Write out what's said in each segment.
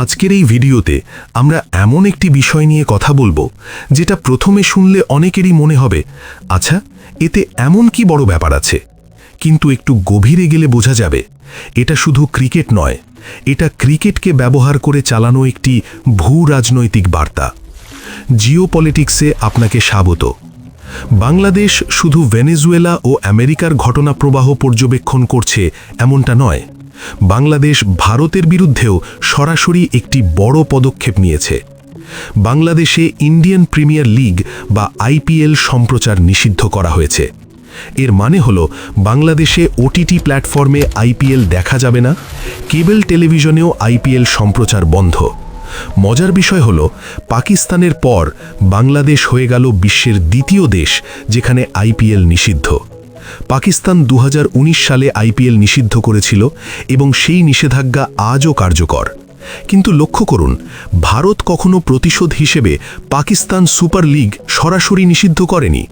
আজকের এই ভিডিওতে আমরা এমন একটি বিষয় নিয়ে কথা বলব, যেটা প্রথমে শুনলে অনেকেরই মনে হবে আচ্ছা এতে এমন কি বড় ব্যাপার আছে? কিন্তু একটু গভীরে গেলে বোঝা যাবে, এটা শুধু ক্রিকেট নয়, এটা ক্রিকেটকে ব্যবহার করে চালানো একটি ভূ রাজনৈতিক বার্তা। জিও পলিটিক্সে আপনাকে স্বাগত। বাংলাদেশ শুধু ভেনেজুয়েলা ও আমেরিকার ঘটনা প্রবাহ পর্যবেক্ষণ করছে এমনটা নয় বাংলাদেশ ভারতের বিরুদ্ধেও সরাসরি একটি বড় পদক্ষেপ নিয়েছে। বাংলাদেশে ইন্ডিয়ান প্রিমিয়ার লিগ বা আইপিএল সম্প্রচার নিষিদ্ধ করা হয়েছে। এর মানে হল, বাংলাদেশে ওটিটি প্ল্যাটফর্মে আইপিএল দেখা যাবে না, কেবল টেলিভিশনেও আইপিএল সম্প্রচার বন্ধ। মজার বিষয় হল, পাকিস্তানের পর বাংলাদেশ হয়ে গেল বিশ্বের দ্বিতীয় দেশ যেখানে আইপিএল নিষিদ্ধ। পাকিস্তান দু হাজার উনিশ সালে আইপিএল নিষিদ্ধ করেছিল এবং সেই নিষেধাজ্ঞা আজও কার্যকর। কিন্তু লক্ষ্য করুন, ভারত কখনো প্রতিশোধ হিসেবে পাকিস্তান সুপার লিগ সরাসরি নিষিদ্ধ করেনি।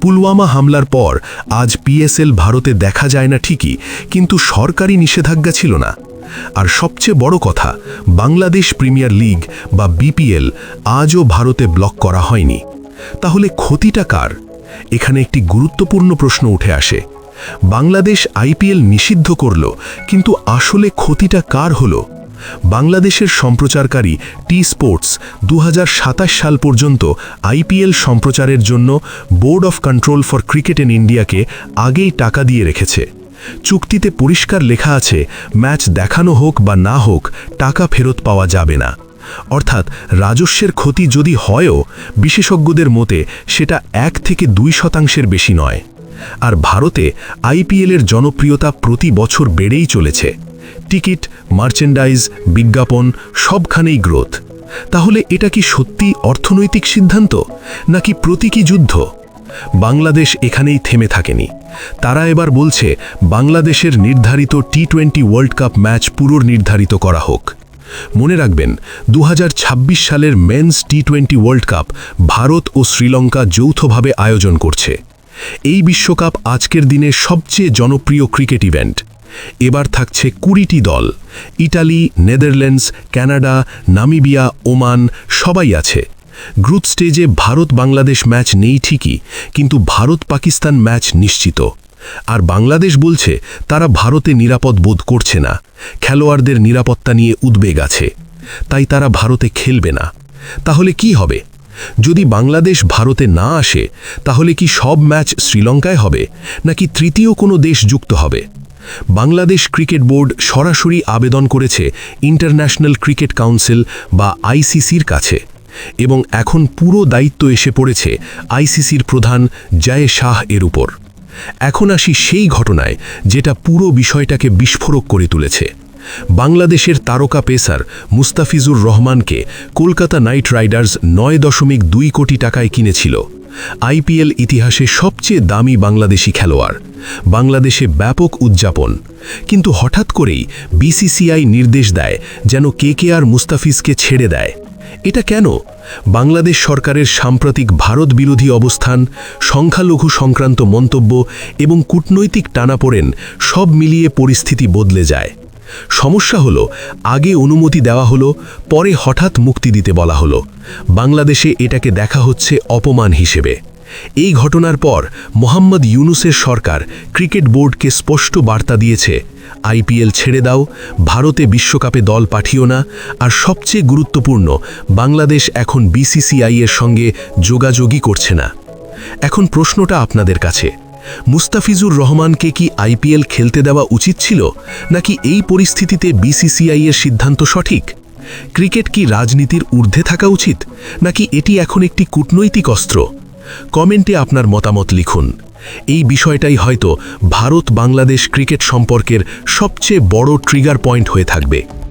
পুলওয়ামা হামলার পর আজ পিএসএল ভারতে দেখা যায় না ঠিকই, কিন্তু সরকারি নিষেধাজ্ঞা ছিল না। আর সবচেয়ে বড় কথা, বাংলাদেশ প্রিমিয়ার লিগ বা বিপিএল আজও ভারতে ব্লক করা হয়নি। তাহলে ক্ষতিটা কার? এখানে একটি গুরুত্বপূর্ণ প্রশ্ন উঠে আসে। বাংলাদেশ আইপিএল নিষিদ্ধ করল, কিন্তু আসলে ক্ষতিটা কার হলো? বাংলাদেশের সম্প্রচারকারী টি স্পোর্টস দু হাজার সাতাশ সাল পর্যন্ত আইপিএল সম্প্রচারের জন্য Board of Control for Cricket in ইন্ডিয়াকে আগেই টাকা দিয়ে রেখেছে। চুক্তিতে পরিষ্কার লেখা আছে, ম্যাচ দেখানো হোক বা না হোক, টাকা ফেরত পাওয়া যাবে না। অর্থাৎ রাজস্বের ক্ষতি যদি হয়ও, বিশেষজ্ঞদের মতে সেটা এক থেকে দুই শতাংশের বেশি নয়। আর ভারতে আইপিএলের জনপ্রিয়তা প্রতি বছর বেড়েই চলেছে। টিকিট, মার্চেন্ডাইজ, বিজ্ঞাপন সবখানেই গ্রোথ। তাহলে এটা কি সত্যি অর্থনৈতিক সিদ্ধান্ত, নাকি প্রতীকী যুদ্ধ? বাংলাদেশ এখানেই থেমে থাকেনি। তারা এবার বলছে, বাংলাদেশের নির্ধারিত T twenty World Cup match পুনর্নির্ধারিত করা হোক। মনে রাখবেন দু হাজার ছাব্বিশ সালের men's T twenty World Cup Bharat ও শ্রীলঙ্কা যৌথভাবে আয়োজন করছে। এই বিশ্বকাপ আজকের দিনে সবচেয়ে জনপ্রিয় ক্রিকেট ইভেন্ট। এবার থাকছে কুড়িটি দল, Italy, Netherlands Canada Namibia, Oman, সবাই আছে। গ্রুপ স্টেজে ভারত বাংলাদেশ ম্যাচ নেই ঠিকই, কিন্তু ভারত পাকিস্তান ম্যাচ নিশ্চিত। আর বাংলাদেশ বলছে, তারা ভারতে নিরাপদ বোধ করছে না। খেলোয়াড়দের নিরাপত্তা নিয়ে উদ্বেগ আছে। তাই তারা ভারতে খেলবে না। তাহলে কি হবে? যদি বাংলাদেশ ভারতে না আসে, তাহলে কি সব ম্যাচ শ্রীলঙ্কায় হবে, নাকি তৃতীয় কোনো দেশ যুক্ত হবে? বাংলাদেশ ক্রিকেট বোর্ড সরাসরি আবেদন করেছে ইন্টারন্যাশনাল ক্রিকেট কাউন্সিল বা আইসিসির কাছে, এবং এখন পুরো দায়িত্ব এসে পড়েছে আইসিসির প্রধান জয় শাহ এর উপর। এখন আসি সেই ঘটনায় যেটা পুরো বিষয়টাকে বিস্ফোরক করে তুলেছে। বাংলাদেশের তারকা পেসার মুস্তাফিজুর রহমানকে কলকাতা নাইট রাইডার্স নয় দশমিক দুই কোটি টাকায় কিনেছিল। আইপিএল ইতিহাসে সবচেয়ে দামি বাংলাদেশি খেলোয়াড়। বাংলাদেশে ব্যাপক উদযাপন। কিন্তু হঠাৎ করেই বিসিসিআই নির্দেশ দেয় যেন কে কে আর মুস্তাফিজকে ছেড়ে দেয়। এটা কেন? বাংলাদেশ সরকারের সাম্প্রতিক ভারত বিরোধী অবস্থান, সংখ্যালঘু সংক্রান্ত মন্তব্য এবং কূটনৈতিক টানাপোড়েন সব মিলিয়ে পরিস্থিতি বদলে যায়। সমস্যা হলো, আগে অনুমতি দেওয়া হলো, পরে হঠাৎ মুক্তি দিতে বলা হলো। বাংলাদেশে এটাকে দেখা হচ্ছে অপমান হিসেবে। এই ঘটনার পর মোহাম্মদ ইউনুসের সরকার ক্রিকেট বোর্ডকে স্পষ্ট বার্তা দিয়েছে, আইপিএল ছেড়ে দাও, ভারতে বিশ্বকাপে দল পাঠিও না, আর সবচেয়ে গুরুত্বপূর্ণ, বাংলাদেশ এখন বিসিসিআই এর সঙ্গে যোগাযোগই করছে না। এখন প্রশ্নটা আপনাদের কাছে, মুস্তাফিজুর রহমানকে কি আইপিএল খেলতে দেওয়া উচিত ছিল, নাকি এই পরিস্থিতিতে বিসিসিআই এর সিদ্ধান্ত সঠিক? ক্রিকেট কি রাজনীতির ঊর্ধ্বে থাকা উচিত, নাকি এটি এখন একটি কূটনৈতিক অস্ত্র? কমেন্টে আপনার মতামত লিখুন। এই বিষয়টাই হয়তো ভারত বাংলাদেশ ক্রিকেট সম্পর্কের সবচেয়ে বড় ট্রিগার পয়েন্ট হয়ে থাকবে।